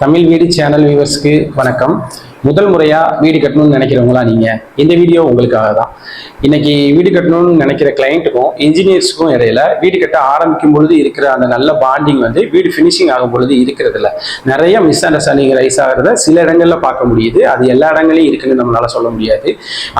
தமிழ் வீடு சேனல் வியூவர்ஸ்க்கு வணக்கம். முதல் முறையாக வீடு கட்டணும்னு நினைக்கிறவங்களா நீங்கள் இந்த வீடியோ உங்களுக்காக தான் இன்னைக்கு வீடு கட்டணும்னு நினைக்கிற கிளைண்ட்டுக்கும் இன்ஜினியர்ஸுக்கும் இடையில வீடு கட்ட ஆரம்பிக்கும் பொழுது இருக்கிற அந்த நல்ல பாண்டிங் வந்து வீடு ஃபினிஷிங் ஆகும் பொழுது இருக்கிறது நிறைய மிஸ் அண்டர்ஸ்டாண்டிங் ரைஸ் ஆகிறத சில இடங்களில் பார்க்க முடியுது. அது எல்லா இடங்களையும் இருக்குன்னு நம்மளால சொல்ல முடியாது.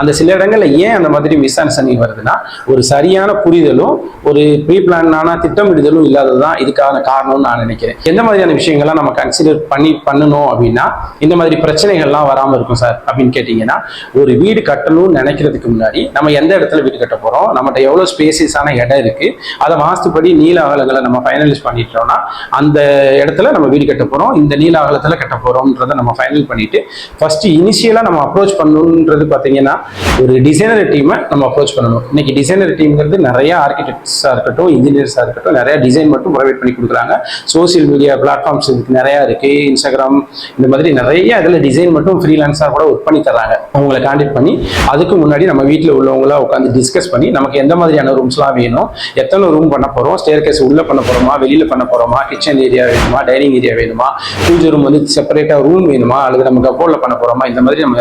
அந்த சில இடங்களில் ஏன் அந்த மாதிரி மிஸ் அண்டர்ஸ்டாண்டிங் வருதுன்னா ஒரு சரியான புரிதலும் ஒரு ப்ரீ பிளானான திட்டமிடுதலும் இல்லாதது தான் இதுக்கான காரணம்னு நான் நினைக்கிறேன். எந்த மாதிரியான விஷயங்கள்லாம் நம்ம கன்சிடர் பண்ணி பண்ணணும் அப்படின்னா இந்த மாதிரி பிரச்சனைகள்லாம் வராமல் இருக்கும் சார் அப்படின்னு கேட்டிங்கன்னா ஒரு வீடு கட்டணும்னு நினைக்கிறதுக்கு முன்னாடி நம்ம எந்த இடத்துல வீடு கட்ட போகிறோம் நம்மகிட்ட எவ்வளோ ஸ்பேசியஸான இடம் இருக்குது அதை வாஸ்துப்படி நீல அகலங்களை நம்ம ஃபைனலைஸ் பண்ணிட்டோம்னா அந்த இடத்துல நம்ம வீடு கட்ட போகிறோம் இந்த நீல அகலத்தில் கட்ட போகிறோம்ன்றதை நம்ம ஃபைனல் பண்ணிட்டு ஃபஸ்ட்டு இனிஷியலாக நம்ம அப்ரோச் பண்ணணுன்றது பார்த்தீங்கன்னா ஒரு டிசைனர் டீமை நம்ம அப்ரோச் பண்ணணும். இன்னைக்கு டிசைனர் டீம்ங்கிறது நிறைய ஆர்கிடெக்ட்ஸாக இருக்கட்டும் இன்ஜினியர்ஸாக இருக்கட்டும் நிறைய டிசைன் மட்டும் ப்ரொவைட் பண்ணி கொடுக்குறாங்க. சோசியல் மீடியா பிளாட்ஃபார்ம்ஸ் இதுக்கு நிறையா இருக்குது இன்ஸ்டாகிராம் இந்த மாதிரி நிறைய இதில் டிசைன் மட்டும் ஃப்ரீலான்ஸாக கூட ஒர்க் பண்ணி தராங்க அவங்களை கான்டாக்ட் பண்ணி அதுக்கு முன்னாடி நம்ம வீட்டில் உள்ளவங்களா உட்காந்து டிஸ்கஸ் பண்ணி நமக்கு எந்த மாதிரியான ரூம்ஸ்லாம் வேணும் எத்தனை ரூம் பண்ண போகிறோம் ஸ்டேர் கேஸ் உள்ளே பண்ண போகிறோமா வெளியில் பண்ண போகிறோமா கிச்சன் ஏரியா வேணுமா டைனிங் ஏரியா வேணுமா பூஜை ரூம் வந்து செப்பரேட்டாக ரூம் வேணுமா அல்லது நம்ம கப்போர்டில் பண்ண போகிறோமா இந்த மாதிரி நம்ம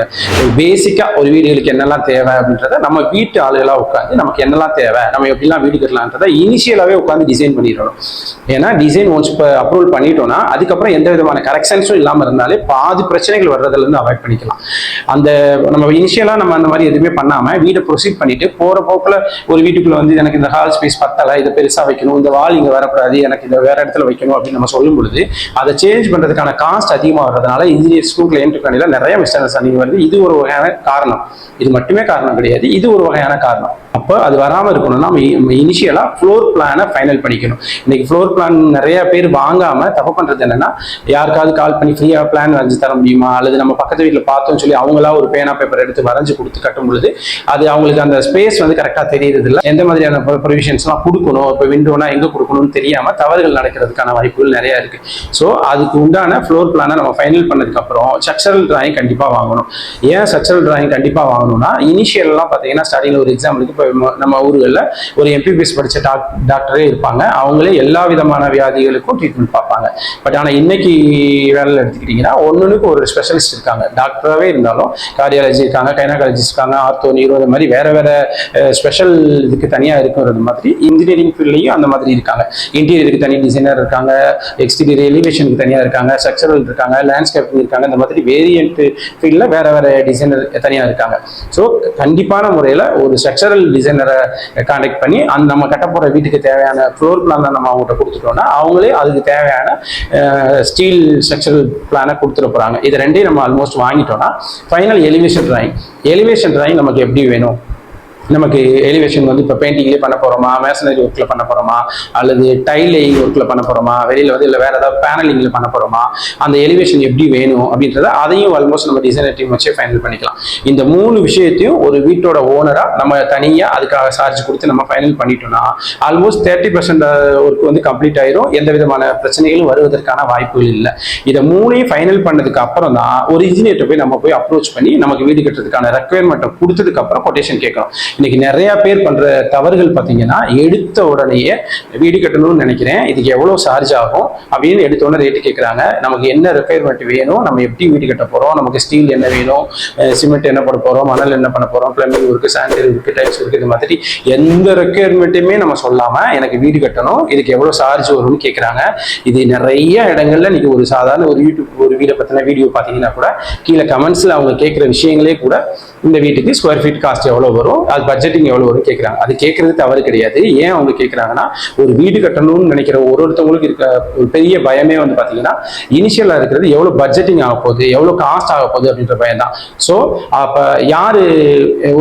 பேசிக்காக ஒரு வீடுகளுக்கு என்னெல்லாம் தேவை அப்படின்றத நம்ம வீட்டு ஆளுகளாக உட்காந்து நமக்கு என்னெல்லாம் தேவை நம்ம எப்படிலாம் வீடு கட்டலான்றதை இனிஷியலாகவே உட்காந்து டிசைன் பண்ணிடணும். ஏன்னா டிசைன் ஒன்ஸ் இப்போ அப்ரூவல் பண்ணிட்டோம்னா அதுக்கப்புறம் எந்த விதமான கரெக்ஷன்ஸும் இல்லாமல் இருந்தாலே பாதி பிரச்சனைகள் வர்றதுலேருந்து அவாய்ட் பண்ணிக்கலாம். அந்த நம்ம இனிஷியலாக நம்ம அந்த மாதிரி எதுவுமே பண்ணாமல் வீடை ப்ரொசீட் பண்ணிட்டு போகிற போக்கில் ஒரு வீட்டுக்குள்ளே வந்து எனக்கு இந்த ஹால் ஸ்பேஸ் பத்தலை இதை பெருசாக வைக்கணும் இந்த வால் இங்கே வரக்கூடாது எனக்கு இதை வேற இடத்துல வைக்கணும் அப்படின்னு நம்ம சொல்லும் பொழுது அதை சேஞ்ச் பண்ணுறதுக்கான காஸ்ட் அதிகமாக வர்றதுனால இன்ஜினியர்ஸ்க்கும் கிளைண்ட்டுக்கும் இடையில நிறைய மிஸ் அண்டர்ஸ்டாண்டிங் வருது இது ஒரு வகையான காரணம். இது மட்டுமே காரணம் கிடையாது இது ஒரு வகையான காரணம். அப்போ அது வராமல் இருக்கணும்னா நம்ம இனிஷியலாக ஃப்ளோர் பிளானை ஃபைனல் பண்ணிக்கணும். இன்னைக்கு ஃப்ளோர் பிளான் நிறைய பேர் வாங்காம தப்பு பண்ணுறது என்னன்னா யாருக்காவது கால் பண்ணி ஃப்ரீயாக பிளான் வரைஞ்சு தர முடியுமா? அல்லது நம்ம பக்கத்து வீட்டில் பார்த்தோம்னு சொல்லி அவங்களா ஒரு பேனா பேப்பர் எடுத்து வரைஞ்சு கொடுத்து கட்டும் பொழுது அது அவங்களுக்கு அந்த ஸ்பேஸ் வந்து கரெக்டாக தெரியறது இல்லை எந்த மாதிரியான ப்ரொவிஷன்ஸ்லாம் கொடுக்கணும் இப்போ விண்டோனா எங்கே கொடுக்கணும்னு தெரியாமல் தவறுகள் நடக்கிறதுக்கான வாய்ப்புகள் நிறையா இருக்கு. ஸோ அதுக்கு உண்டான ஃப்ளோர் பிளானை நம்ம ஃபைனல் பண்ணதுக்கப்புறம் ஸ்ட்ரக்சரல் டிராயிங் கண்டிப்பாக வாங்கணும். ஏன் ஸ்ட்ரக்சரல் டிராயிங் கண்டிப்பாக வாங்கணும்னா இனிஷியல்லாம் பார்த்தீங்கன்னா ஸ்டார்டிங்கில் ஒரு எக்ஸாம்பிளுக்கு இப்போ நம்ம- நம்ம ஊர்களில் ஒரு எம்பிபிஎஸ் படித்த டாக் டாக்டரே இருப்பாங்க. அவங்களே எல்லா விதமான வியாதிகளுக்கும் ட்ரீட்மெண்ட் பார்ப்பாங்க. பட் ஆனால் இன்னைக்கு வேலையில் எடுத்துக்கிட்டிங்கன்னா ஒன்றுக்கு ஒரு ஸ்பெஷலிஸ்ட் இருக்காங்க. டாக்டராகவே இருந்தாலும் கார்டியாலஜி இருக்காங்க கைனகாலஜிஸ்ட் இருக்காங்க ஆர்த்தோ நீரோ இந்த மாதிரி வேற வேற ஸ்பெஷல் இதுக்கு தனியாக இருக்கிறது மாதிரி இன்ஜினியரிங் ஃபீல்ட்லையும் அந்த மாதிரி இருக்காங்க. இன்டீரியருக்கு தனி டிசைனர் இருக்காங்க எக்ஸ்டீரியர் எலிவேஷனுக்கு தனியாக இருக்காங்க ஸ்ட்ரக்சரல் இருக்காங்க லேண்ட்ஸ்கேப்பிங் இருக்காங்க இந்த மாதிரி வேரியன்ட் ஃபீல்டில் வேற வேற டிசைனர் தனியாக இருக்காங்க. ஸோ கண்டிப்பான முறையில் ஒரு ஸ்ட்ரக்சரல் டிசைனரை கான்டாக்ட் பண்ணி அந்த நம்ம கட்ட போகிற வீட்டுக்கு தேவையான ஃப்ளோர் பிளான் நம்ம அவங்ககிட்ட கொடுத்துட்டோம்னா அவங்களே அதுக்கு தேவையான ஸ்டீல் ஸ்ட்ரக்சரல் பிளானை கொடுத்துட போகிறாங்க இது ரெண்டையும் நம்ம almost வாங்கிட்டோம்னா final elevation drawing elevation drawing நமக்கு எப்படி வேணும்? நமக்கு எலிவேஷன் வந்து இப்போ பெயிண்டிங்லேயே பண்ண போகிறோமா மேசனரி ஒர்க்கில் பண்ண போகிறோமா அல்லது டைல் ஒர்க்கில் பண்ண போகிறோமா வெளியில் வந்து இல்லை வேறு ஏதாவது பேனலிங்கில் பண்ண போகிறோமா அந்த எலிவேஷன் எப்படி வேணும் அப்படின்றத அதையும் ஆல்மோஸ்ட் நம்ம டிசைனர் டீம் வச்சே ஃபைனல் பண்ணிக்கலாம். இந்த மூணு விஷயத்தையும் ஒரு வீட்டோட ஓனராக நம்ம தனியாக அதுக்காக சார்ஜ் கொடுத்து நம்ம ஃபைனல் பண்ணிட்டோம்னா ஆல்மோஸ்ட் தேர்ட்டி பர்சன்ட் ஒர்க் வந்து கம்ப்ளீட் ஆயிரும். எந்த விதமான பிரச்சனைகளும் வருவதற்கான வாய்ப்புகள் இல்லை. இதை மூணையும் ஃபைனல் பண்ணதுக்கு அப்புறம் தான் ஒரு இன்ஜினியர்கிட்ட போய் நம்ம போய் அப்ரோச் பண்ணி நமக்கு வீடு கட்டுறதுக்கான ரெக்குயர்மெண்ட்டை கொடுத்ததுக்கு அப்புறம் கொட்டேஷன் கேட்கணும். இன்னைக்கு நிறைய பேர் பண்ற தவறுகள் பார்த்தீங்கன்னா எடுத்த உடனேயே வீடு கட்டணும்னு நினைக்கிறேன். இதுக்கு எவ்வளோ சார்ஜ் ஆகும் அப்படின்னு எடுத்த உடனே ரேட்டு கேட்குறாங்க நமக்கு என்ன ரெக்குயர்மெண்ட் வேணும்? நம்ம எப்படி வீடு கட்ட போறோம்? நமக்கு ஸ்டீல் என்ன வேணும்? சிமெண்ட் என்ன பண்ண போறோம்? மணல் என்ன பண்ண போறோம்? பிளம்பிங் இருக்கு சாண்டல் இருக்கு டைல்ஸ் இருக்கு இது மாதிரி எந்த ரெக்குயர்மெண்ட்டுமே நம்ம சொல்லாம எனக்கு வீடு கட்டணும். இதுக்கு எவ்வளோ சார்ஜ் வரும்னு கேட்குறாங்க இது நிறைய இடங்கள்ல நீங்க ஒரு சாதாரண ஒரு யூடியூப் ஒரு வீடை பற்றின வீடியோ பார்த்தீங்கன்னா கூட கீழே கமெண்ட்ஸில் அவங்க கேட்குற விஷயங்களே கூட இந்த வீட்டுக்கு ஸ்கொயர் ஃபீட் காஸ்ட் எவ்வளோ வரும்? அது பட்ஜெட்டிங் எவ்வளோ வரும் கேட்குறாங்க. அது கேட்கறது தவறு கிடையாது. ஏன் அவங்க கேட்குறாங்கன்னா ஒரு வீடு கட்டணும்னு நினைக்கிற ஒரு ஒருத்தவங்களுக்கு இருக்க ஒரு பெரிய பயமே வந்து பார்த்தீங்கன்னா இனிஷியலாக இருக்கிறது எவ்வளோ பட்ஜெட்டிங் ஆக போகுது எவ்வளோ காஸ்ட் ஆக போகுது அப்படின்ற பயம் தான். ஸோ அப்போ யார்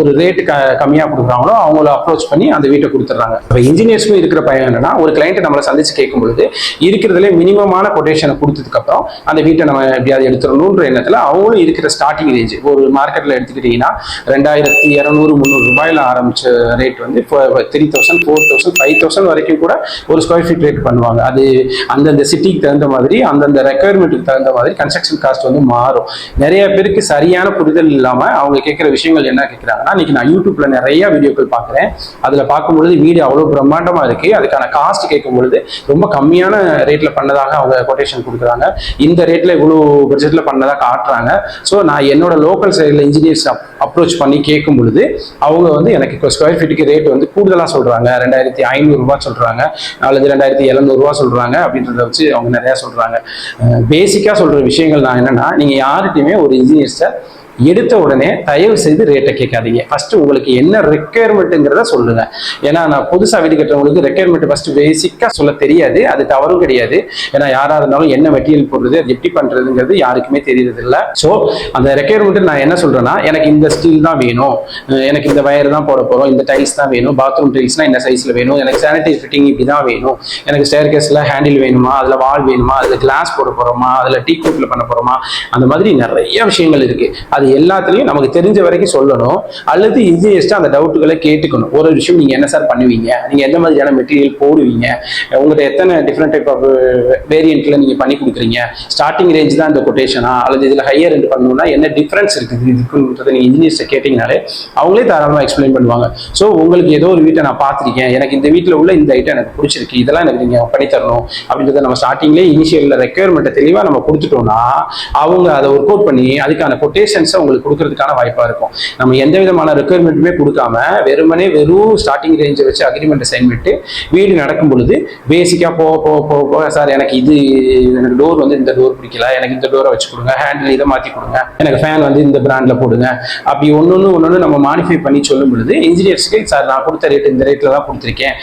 ஒரு ரேட்டு க கம்மியாக கொடுக்குறாங்களோ அவங்கள அப்ரோச் பண்ணி அந்த வீட்டை கொடுத்துட்றாங்க. இப்போ இன்ஜினியர்ஸ்க்கும் இருக்கிற பயம் என்னன்னா ஒரு கிளைண்ட்டை நம்மளை சந்திச்சு கேட்கும் பொழுது இருக்கிறதுல மினிமமான கொட்டேஷனை கொடுத்ததுக்கப்புறம் அந்த வீட்டை நம்ம எப்படியாவது எடுத்துடணுன்ற எண்ணத்தில் அவங்களும் இருக்கிற ஸ்டார்டிங் ரேஞ்ச் ஒரு மார்க்கெட்டில் எடுத்துக்கிட்டிங்கன்னா ரெண்டாயிரத்தி இரநூறு முந்நூறு ரூபாயில ஆரம்பித்த ஆரம்பிச்ச ரேட் வந்து three thousand four thousand five thousand வரைக்கும் கூட ஒரு ஸ்கொயர் ஃபீட் ரேட் பண்ணுவாங்க. அது அந்தந்த சிட்டிக்கு தகுந்த மாதிரி அந்தந்த ரெக்குயர்மெண்ட்டுக்கு தகுந்த மாதிரி கன்ஸ்ட்ரக்ஷன் காஸ்ட் வந்து மாறும். நிறைய பேருக்கு சரியான புரிதல் இல்லாம அவங்க கேட்குற விஷயங்கள் என்ன கேட்குறாங்கன்னா இன்னைக்கு நான் யூடியூப்ல நிறைய வீடியோக்கள் பார்க்குறேன். அதுல பார்க்கும்பொழுது வீடு அவ்வளோ பிரம்மாண்டமா இருக்கு. அதுக்கான காஸ்ட் கேட்கும் பொழுது ரொம்ப கம்மியான ரேட்ல பண்ணதாக அவங்க கொட்டேஷன் கொடுக்குறாங்க. இந்த ரேட்ல இவ்வளோ பட்ஜெட்ல பண்ணதா காட்டுறாங்க. ஸோ நான் என்னோட லோக்கல் சைடில் இன்ஜினியர்ஸ் அப்ரோச் பண்ணி கேட்கும் பொழுது அவங்க வந்து எனக்கு இப்போ ஸ்கொயர் ஃபீட்டுக்கு ரேட் வந்து கூடுதலாக சொல்றாங்க. ரெண்டாயிரத்தி ஐநூறுரூவா சொல்றாங்க. அல்லது ரெண்டாயிரத்தி எழுநூறுவா சொல்றாங்க அப்படின்றத வச்சு அவங்க நிறையா சொல்றாங்க. பேசிக்காக சொல்ற விஷயங்கள் நான் என்னன்னா நீங்கள் யார்கிட்டையுமே ஒரு இன்ஜினியர்ஸை எடுத்த உடனே தயவு செய்து ரேட்டை கேட்காதீங்க. ஃபர்ஸ்ட் உங்களுக்கு என்ன ரெக்குயர்மெண்ட்டுங்கிறத சொல்லுங்க. ஏன்னா நான் புதுசாக வீடு கட்டுறவங்களுக்கு ரெக்குயர்மெண்ட் ஃபர்ஸ்ட் பேசிக்காக சொல்ல தெரியாது. அது தவறும் கிடையாது. ஏன்னா யாராக இருந்தாலும் என்ன மெட்டீரியல் போடுறது அது எப்படி பண்ணுறதுங்கிறது யாருக்குமே தெரியறதில்ல. ஸோ அந்த ரெக்குயர்மெண்ட் நான் என்ன சொல்கிறேன்னா எனக்கு இந்த ஸ்டீல் தான் வேணும். எனக்கு இந்த வயர் தான் போட போகிறோம் இந்த டைல்ஸ் தான் வேணும். பாத்ரூம் டைல்ஸ்னால் இந்த சைஸில் வேணும்? எனக்கு சானிடரி ஃபிட்டிங் இப்படி தான் வேணும். எனக்கு ஸ்டேர் கேஸில் ஹேண்டில் வேணுமா? அதில் வால் வேணுமா? அதில் கிளாஸ் போட போகிறோமா அதில் டீ கூட்டில் பண்ண போகிறோமா அந்த மாதிரி நிறைய விஷயங்கள் இருக்குது அது எல்லாத்துலேயும் நமக்கு தெரிஞ்ச வரைக்கும் சொல்லணும். அல்லது இன்ஜினியர்ஸ்ட்டு அந்த டவுட்டுகளை கேட்டுக்கணும். ஒரு விஷயம் நீங்கள் என்ன சார் பண்ணுவீங்க? நீங்கள் எந்த மாதிரியான மெட்டீரியல் போடுவீங்க? உங்கள்கிட்ட எத்தனை டிஃப்ரெண்ட் டைப் ஆஃப் வேரியண்ட்டில் நீங்கள் பண்ணி கொடுக்குறீங்க? ஸ்டார்டிங் ரேஞ்ச் தான் இந்த கொட்டேஷனா அல்லது இதில் ஹையர் ரெண்ட் பண்ணணும்னா என்ன டிஃப்ரென்ஸ் இருக்குது? இதுக்குன்றதை நீங்கள் இன்ஜினியர்ஸை கேட்டீங்கனாலே அவங்களே தாராளமாக எக்ஸ்பிளைன் பண்ணுவாங்க. ஸோ உங்களுக்கு ஏதோ ஒரு வீட்டை நான் பார்த்துருக்கேன். எனக்கு இந்த வீட்டில் உள்ள இந்த ஐட்டம் எனக்கு பிடிச்சிருக்கு. இதெல்லாம் எனக்கு நீங்கள் பண்ணித்தரணும் அப்படின்றத நம்ம ஸ்டார்டிங்லேயே இனிஷியலில் ரெக்குயர்மெண்ட்டை தெளிவாக நம்ம கொடுத்துட்டோம்னா அவங்க அதை ஒர்க் அவுட் பண்ணி அதுக்கான கொட்டேஷன்ஸ் உங்களுக்கு கொடுக்கறதுக்கான வாய்ப்பாக இருக்கும். நம்ம எந்த விதமான ரெக்குயர்மெண்ட்டுமே கொடுக்காம வெறுமனே வெறும் ஸ்டார்டிங் ரேஞ்சை வச்சு அக்ரிமெண்ட் சைன் பண்ணிட்டு வீடு நடக்கும் பொழுது பேசிக்காக போக போக போக போக சார் எனக்கு இது எனக்கு டோர் வந்து இந்த டோர் பிடிக்கல எனக்கு இந்த டோரை வச்சு கொடுங்க ஹேண்டில் இதை மாற்றி கொடுங்க எனக்கு ஃபேன் வந்து இந்த பிராண்டில் போடுங்க. அப்படி ஒன்று ஒன்று ஒன்று நம்ம மாடிஃபை பண்ணி சொல்லும் பொழுது இன்ஜினியர்ஸ்க்கு சார் நான் கொடுத்த ரேட் இந்த ரேட்டில் தான் கொடுத்துருக்கேன்.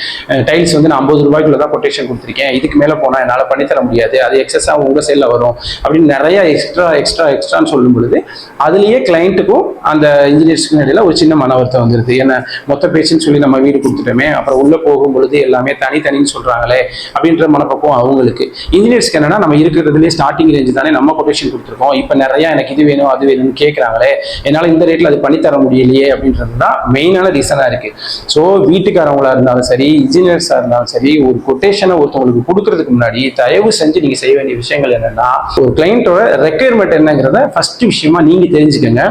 டைல்ஸ் வந்து நான் ஐம்பது ரூபாய்க்குள்ள தான் கொட்டேஷன் கொடுத்துருக்கேன். இதுக்கு மேலே போனால் என்னால் பண்ணித்தர முடியாது. அது எக்ஸஸாக உங்கள் சைடில் வரும். அப்படின்னு நிறைய எக்ஸ்ட்ரா எக்ஸ்ட்ரா எக்ஸ்ட்ரான்னு சொல்லும் பொழுது அது அதுலேயே கிளைண்ட்டுக்கும் அந்த இன்ஜினியர்ஸ்க்கும் இடையில ஒரு சின்ன மன வருத்தம் வந்துருது. ஏன்னா மொத்த பேச்சுன்னு சொல்லி நம்ம வீடு கொடுத்துட்டோமே அப்புறம் உள்ளே போகும் பொழுது எல்லாமே தனித்தனின்னு சொல்கிறாங்களே அப்படின்ற மனப்பக்குவம் அவங்களுக்கு. இன்ஜினியர்ஸ்க்கு என்னன்னா நம்ம இருக்கிறதுலேயே ஸ்டார்டிங் ரேஞ்சு தானே நம்ம கொட்டேஷன் கொடுத்துருக்கோம். இப்போ நிறைய எனக்கு இது வேணும் அது வேணும்னு கேட்குறாங்களே என்னால் இந்த ரேட்டில் அது பண்ணி தர முடியலையே அப்படின்றது தான் மெயினான ரீசனாக இருக்கு. ஸோ வீட்டுக்காரவங்களா இருந்தாலும் சரி இன்ஜினியர்ஸாக இருந்தாலும் சரி ஒரு கொட்டேஷனை ஒருத்தவங்களுக்கு கொடுக்கறதுக்கு முன்னாடி தயவு செஞ்சு நீங்கள் செய்ய வேண்டிய விஷயங்கள் என்னன்னா ஒரு கிளைண்ட்டோட ரெக்குயர்மெண்ட் என்னங்கிறத ஃபர்ஸ்ட் விஷயமா நீங்கள் தெரிஞ்சு தெரிஞ்சுக்கோங்க.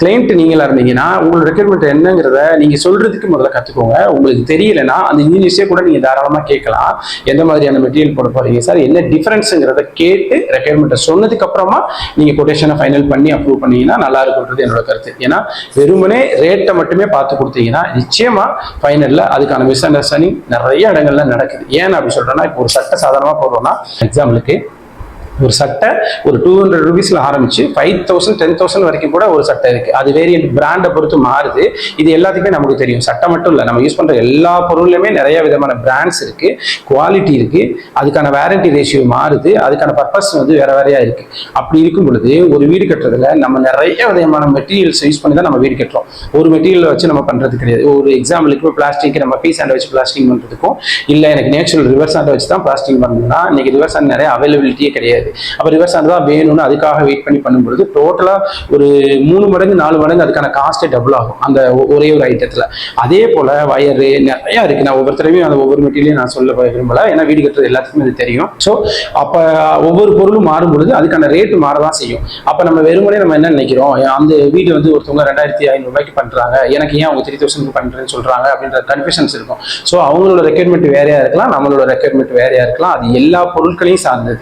கிளைண்ட் நீங்களா இருந்தீங்கன்னா உங்களோட ரெக்யூர்மெண்ட் என்னங்கிறத நீங்க சொல்றதுக்கு முதல்ல கத்துக்கோங்க. உங்களுக்கு தெரியலன்னா அந்த இன்ஜினியர்ஸே கூட நீங்க தாராளமா கேட்கலாம். எந்த மாதிரியான மெட்டீரியல் போட போறீங்க சார்? என்ன டிஃபரன்ஸுங்கிறத கேட்டு ரெக்யர்மெண்ட்டை சொன்னதுக்கு அப்புறமா நீங்க கொட்டேஷனை ஃபைனல் பண்ணி அப்ரூவ் பண்ணீங்கன்னா நல்லா இருக்கும்ன்றது என்னோட கருத்து. ஏன்னா வெறுமனே ரேட்டை மட்டுமே பார்த்து கொடுத்தீங்கன்னா நிச்சயமா ஃபைனல்ல அதுக்கான மிஸ் அண்டர்ஸ்டாண்டிங் நிறைய இடங்கள்ல நடக்குது. ஏன் அப்படி சொல்றேன்னா இப்போ ஒரு சட்ட சாதாரணமா போடுறோம்னா எக்ஸாம்பிளுக்கு ஒரு சட்டை ஒரு டூ ஹண்ட்ரட் ருபீஸ்ல ஆரம்பிச்சு ஃபைவ் தௌசண்ட் டென் தௌசண்ட் வரைக்கும் கூட ஒரு சட்டை இருக்கு. அது வேரியன்ட் பிராண்டை பொறுத்து மாறுது. இது எல்லாத்துக்குமே நமக்கு தெரியும். சட்டை மட்டும் இல்லை நம்ம யூஸ் பண்ற எல்லா பொருள்லையுமே நிறைய விதமான பிராண்ட்ஸ் இருக்கு குவாலிட்டி இருக்கு. அதுக்கான வேரண்டி ரேஷியோ மாறுது. அதுக்கான பர்பஸ் வந்து வேற வேறையா இருக்கு. அப்படி இருக்கும் பொழுது ஒரு வீடு கட்டுறதுல நம்ம நிறைய விதமான மெட்டீரியல்ஸ் யூஸ் பண்ணி தான் நம்ம வீடு கட்டுறோம். ஒரு மெட்டீரியல் வச்சு நம்ம பண்றது கிடையாது. ஒரு எக்ஸாம்பிளுக்கு இப்போ பிளாஸ்டிக் நம்ம பீஸ் ஹேண்டை வச்சு பிளாஸ்டிக் பண்றதுக்கும் இல்லை எனக்கு நேச்சுரல் ரிவர்ஸ் ஹேண்டை வச்சு தான் பிளாஸ்டிக் பண்ணணும்னா இன்னைக்கு ரிவர்ஸ் ஹேண்ட் நிறைய அவைலபிலிட்டியே கிடையாது. அப்போ ரிவர்ஸ் ஹேண்ட் தான் வேணும்னு அதுக்காக வெயிட் பண்ணி பண்ணும்பொழுது டோட்டலாக ஒரு மூணு மடங்கு நாலு மடங்கு அதுக்கான காஸ்ட்டே டபுள் ஆகும். அந்த ஒரே ஒரு ஐட்டத்தில் அதே போல் வயரு நிறையா இருக்குது நான் ஒவ்வொருத்தரையும் அந்த ஒவ்வொரு மெட்டீரியலையும் நான் சொல்ல விரும்பலை. ஏன்னா வீடு கட்டுறது எல்லாத்துக்குமே அது தெரியும். ஸோ அப்போ ஒவ்வொரு பொருளும் மாறும் பொழுது அதுக்கான ரேட்டு மாறதான் செய்யும். அப்போ நம்ம வெறுமனே நம்ம என்ன நினைக்கிறோம்? அந்த வீடு வந்து ஒருத்தவங்க ரெண்டாயிரத்தி ஐநூறுரூவாய்க்கு பண்ணுறாங்க எனக்கு ஏன் அவங்க த்ரீ தௌசண்ட் பண்ணுறேன்னு சொல்கிறாங்க அப்படின்ற கன்ஃபியூஷன்ஸ் இருக்கும். ஸோ அவங்களோட ரெக்யர்மெண்ட் வேறையாக இருக்கலாம். நம்மளோட ரெக்யர்மெண்ட் வேறையாக இருக்கலாம். அது எல்லா பொருட்களையும் சார்ந்தது.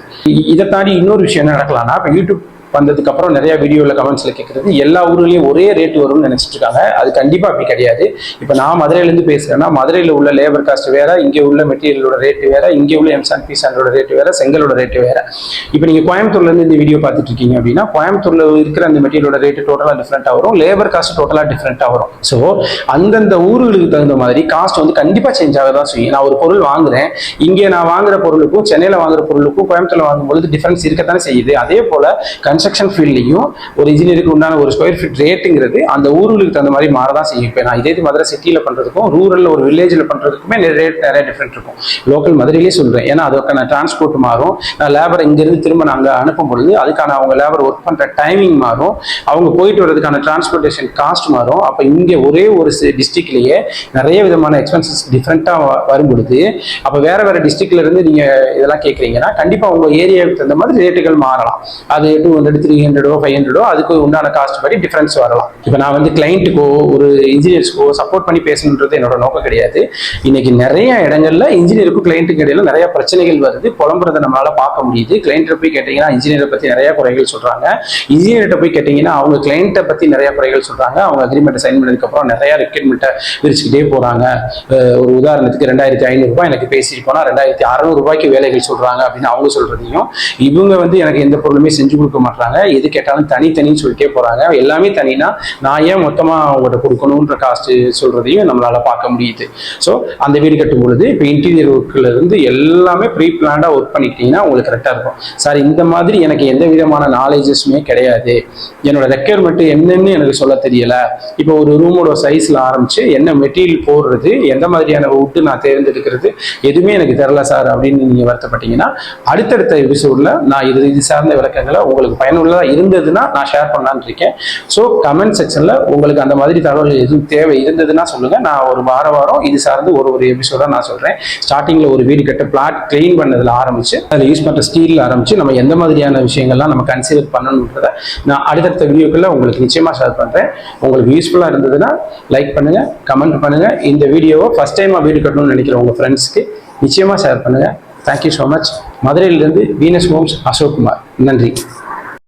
இதை தாண்டி இன்னொரு விஷயம் என்ன நடக்கலாம்னா இப்போ யூடியூப் வந்ததுக்கு அப்புறம் நிறைய வீடியோவில் கமெண்ட்ஸில் கேட்கறது எல்லா ஊர்லேயும் ஒரே ரேட் வரும்னு நினைச்சிட்டு இருக்காங்க. அது கண்டிப்பாக அப்படி கிடையாது. இப்போ நான் மதுரையிலேருந்து பேசுகிறேன்னா பேசுறேன்னா உள்ள லேபர் காஸ்ட் வேற இங்கே உள்ள மெட்டீரியலோட ரேட்டு வேற இங்கே உள்ள எம்சான் பிசானோட ரேட் வேற செங்கலோட ரேட்டு வேற. இப்போ நீங்கள் கோயம்புத்தூர்லேருந்து இந்த வீடியோ பார்த்துட்டு இருக்கீங்க அப்படின்னா கோயம்புத்தூரில் இருக்கிற அந்த மெட்டீரியலோட ரேட்டு டோட்டலாக டிஃப்ரெண்ட்டாக வரும். லேபர் காஸ்ட் டோட்டலாக டிஃப்ரெண்ட்டாக வரும். ஸோ அந்தந்த ஊர்களுக்கு தகுந்த மாதிரி காஸ்ட் வந்து கண்டிப்பாக சேஞ்ச் ஆக தான் செய்யும். நான் ஒரு பொருள் வாங்குறேன். இங்கே நான் வாங்குற பொருளுக்கும் சென்னையில் வாங்குற பொருளுக்கும் கோயம்புத்தூரில் வாங்கும்பொழுது டிஃப்ரென்ஸ் இருக்கத்தானே செய்யுது. அதே போல கன்ஸ்ட்ரக்ஷன் ஃபீல்ட்லையும் ஒரு இன்ஜினியருக்கு உண்டான ஒரு ஸ்கொயர் ஃபீட் ரேட்டுங்கிறது அந்த ஊர்களுக்கு தகுந்த மாதிரி மாறதான் செய்யும். இப்போ நான் இதே இது மதுரை சிட்டியில் பண்ணுறதுக்கும் ரூரலில் ஒரு வில்லேஜில் பண்ணுறதுக்குமே ரேட் நிறைய டிஃப்ரெண்ட் இருக்கும். லோக்கல் மதுரையிலே சொல்கிறேன் ஏன்னா அதுக்கான டிரான்ஸ்போர்ட் மாறும். நான் லேபர் இங்கேருந்து திரும்ப நாங்கள் அனுப்பும் பொழுது அதுக்கான அவங்க லேபர் ஒர்க் பண்ணுற டைமிங் மாறும். அவங்க போயிட்டு வர்றதுக்கான டிரான்ஸ்போர்ட்டேஷன் காஸ்ட் மாறும். அப்போ இங்கே ஒரே ஒரு டிஸ்ட்ரிக்ட்லேயே நிறைய விதமான எக்ஸ்பென்சஸ் டிஃப்ரெண்ட்டாக வரும் பொழுது அப்போ வேறு வேறு டிஸ்ட்ரிக்ட்லேருந்து நீங்கள் இதெல்லாம் கேட்குறீங்கன்னா கண்டிப்பாக உங்கள் ஏரியாவுக்கு தகுந்த மாதிரி ரேட்டுகள் மாறலாம். அது டூ ஹண்ட்ரட் த்ரீ ஹண்ட்ரடோ ஃபைவ் ஹண்ட்ரடோ அதுக்கு உண்டான காஸ்ட் படி டிஃபரன்ஸ் வரலாம். இப்போ நான் வந்து கிளைண்ட்டுக்கோ ஒரு இன்ஜினியர்ஸ்க்கோ சப்போர்ட் பண்ணி பேசணுன்றது என்னோட நோக்கம் கிடையாது. இன்னைக்கு நிறைய இடங்கள்ல இன்ஜினியருக்கும் கிளைண்ட்டுக்கு இடையில நிறைய பிரச்சனைகள் வருது. புலம்புறதை நம்மளால பார்க்க முடியுது. கிளைண்ட்டை போய் கேட்டீங்கன்னா இன்ஜினியரை பத்தி நிறைய குறைகள் சொல்றாங்க. இன்ஜினியர்கிட்ட போய் கேட்டீங்கன்னா அவங்க கிளைண்ட்டை பத்தி நிறைய குறைகள் சொல்றாங்க. அவங்க அக்ரிமெண்ட் சைன் பண்ணதுக்கு அப்புறம் நிறைய ரெக்யூர்மெண்ட்டை விரிச்சுக்கிட்டே போறாங்க. ஒரு உதாரணத்துக்கு ரெண்டாயிரத்தி ஐநூறுரூபா எனக்கு பேசிட்டு போனா ரெண்டாயிரத்தி அறநூறு ரூபாய்க்கு வேலைகள் சொல்றாங்க அப்படின்னு அவங்க சொல்றதையும் இவங்க வந்து எனக்கு எந்த பொருளுமே செஞ்சு கொடுக்க மாட்டாங்க எது கேட்டாலும் தனித்தனின்னு சொல்லிட்டே போறாங்க. எல்லாமே தனினா நான் ஏன் மொத்தமா அவங்கள்ட்ட கொடுக்கணுன்ற காஸ்ட் சொல்றதையும் நம்மளால பார்க்க முடியுது. ஸோ அந்த வீடு கட்டும் பொழுது இப்போ இன்டீரியர் ஒர்க்ல இருந்து எல்லாமே ப்ரீ பிளான்டா ஒர்க் பண்ணிக்கிட்டீங்கன்னா உங்களுக்கு கரெக்டாக இருக்கும். சார் இந்த மாதிரி எனக்கு எந்த விதமான நாலேஜஸுமே கிடையாது. என்னோட ரெக்யர்மெண்ட் என்னன்னு எனக்கு சொல்ல தெரியல. இப்போ ஒரு ரூமோட சைஸ்ல ஆரம்பிச்சு என்ன மெட்டீரியல் போடுறது எந்த மாதிரியான உட்டு நான் தேர்ந்தெடுக்கிறது எதுவுமே எனக்கு தெரியல சார் அப்படின்னு நீங்க வருத்தப்பட்டீங்கன்னா அடுத்தடுத்த எபிசோட்ல நான் இது இது சார்ந்த விளக்கங்களை உங்களுக்கு பயனுள்ளதாக இருந்ததுன்னா நான் ஷேர் பண்ணலான் இருக்கேன். ஸோ கமெண்ட் செக்ஷனில் உங்களுக்கு அந்த மாதிரி தகவல் எதுவும் தேவை இருந்ததுன்னா சொல்லுங்கள் நான் ஒரு வார வாரம் இது சார்ந்து ஒரு ஒரு எபிசோடாக நான் சொல்கிறேன் ஸ்டார்டிங்கில் ஒரு வீடு கட்ட பிளாட் கிளீன் பண்ணதில் ஆரம்பிச்சு அதில் யூஸ் பண்ணுற ஸ்டீலில் ஆரம்பிச்சு நம்ம எந்த மாதிரியான விஷயங்கள்லாம் நம்ம கன்சிடர் பண்ணணுன்றத நான் அடுத்தடுத்த வீடியோக்குள்ளே உங்களுக்கு நிச்சயமாக ஷேர் பண்ணுறேன் உங்களுக்கு யூஸ்ஃபுல்லாக இருந்ததுன்னா லைக் பண்ணுங்கள் கமெண்ட் பண்ணுங்கள் இந்த வீடியோவை ஃபர்ஸ்ட் டைமாக வீடு கட்டணும்னு நினைக்கிற உங்கள் ஃப்ரெண்ட்ஸ்க்கு நிச்சயமாக ஷேர் பண்ணுங்கள் தேங்க்யூ ஸோ மச் மதுரையிலிருந்து வீனஸ் ஹோம்ஸ் அசோக் குமார். நன்றி.